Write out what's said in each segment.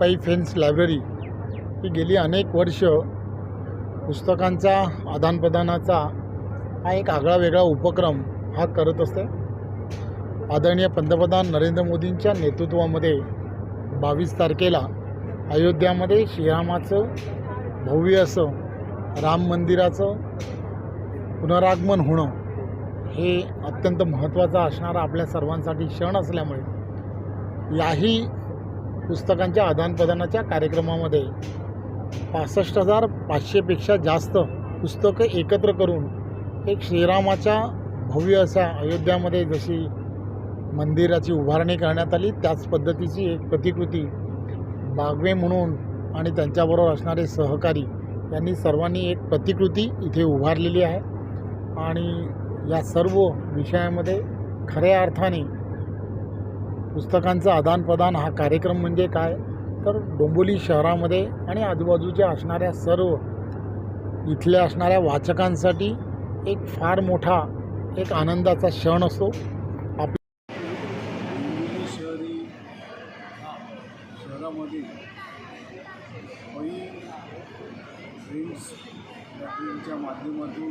पै fence library ही गेली अनेक वर्ष पुस्तकांचा आदानप्रदानाचा हा एक आगळा वेगळा उपक्रम हा करत असते. आदरणीय पंतप्रधान नरेंद्र मोदींच्या नेतृत्वामध्ये बावीस तारखेला अयोध्यामध्ये श्रीरामाचं भव्य असं राम मंदिराचं पुनरागमन होणं हे अत्यंत महत्त्वाचं असणारा आपल्या सर्वांसाठी क्षण असल्यामुळे याही पुस्तकांच्या आदानप्रदानाच्या कार्यक्रमामध्ये पासष्ट हजार पाचशेपेक्षा जास्त पुस्तकं एकत्र करून एक श्रीरामाच्या भव्य असा अयोध्यामध्ये जशी मंदिराची उभारणी करण्यात आली त्याच पद्धतीची एक प्रतिकृती बागवे म्हणून आणि त्यांच्याबरोबर असणारे सहकारी यांनी सर्वांनी एक प्रतिकृती इथे उभारलेली आहे. आणि या सर्व विषयामध्ये खऱ्या अर्थाने पुस्तकांचं आदानप्रदान हा कार्यक्रम म्हणजे काय? तर डोंबोली शहरामध्ये आणि आजूबाजूच्या असणाऱ्या सर्व इथल्या असणाऱ्या वाचकांसाठी एक फार मोठा एक आनंदाचा क्षण असतो. हिंगोली शहरी शहरामध्ये पै लायब्ररीच्या माध्यमातून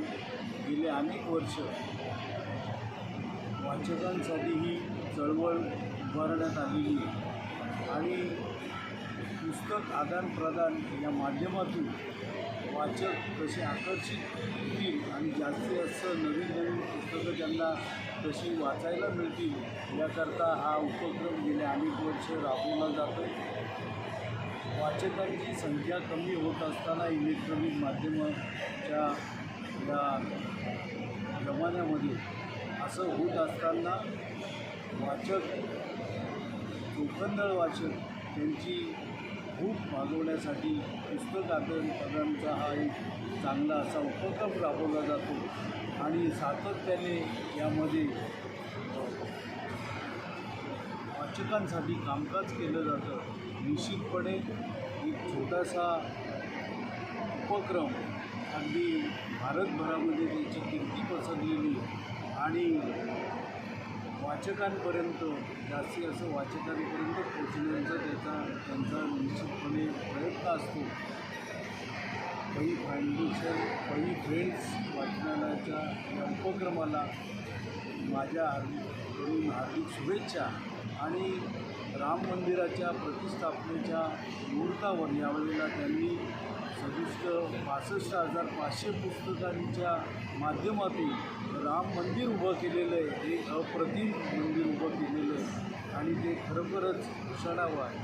गेले अनेक वर्ष वाचकांसाठी ही चळवळ उभारण्यात आलेली आहे आणि पुस्तक आदानप्रदान या माध्यमातून वाचक कसे आकर्षित होतील आणि जास्तीत जास्त नवीन नवीन पुस्तकं त्यांना कशी वाचायला मिळतील याकरता हा उपक्रम गेले अनेक वर्ष राबवला जातो वाचकांची संख्या कमी होत असताना इलेक्ट्रॉनिक माध्यमाच्या या जमान्यामध्ये असं होत असताना वाचक चोखंदळ वाचक त्यांची भूक भागवण्यासाठी पुस्तक पदांचा हा एक चांगला असा उपक्रम राबवला जातो आणि सातत्याने यामध्ये वाचकांसाठी कामकाज केलं जातं. निश्चितपणे एक छोटासा उपक्रम अगदी भारतभरामध्ये त्याची कीर्ती पसरलेली आणि वाचकांपर्यंत जास्तीत जास्त वाचकांपर्यंत पोचण्याचा त्याचा त्यांचा निश्चितपणे प्रयत्न असतो. पै फाउंडेशन पै फ्रेंड्स वाचनालयाच्या या उपक्रमाला माझ्या हार्दिक हार्दिक शुभेच्छा आणि राम मंदिराच्या प्रतिष्ठापनेच्या मुहूर्तावर यावेळेला त्यांनी सदुष्ट पासष्ट हजार पाचशे पुस्तकांच्या माध्यमातून राम मंदिर उभं केलेलं आहे. हे अप्रतिम मंदिर उभं केलेलं आहे. आणि ते खरोखरच क्षणावं आहे.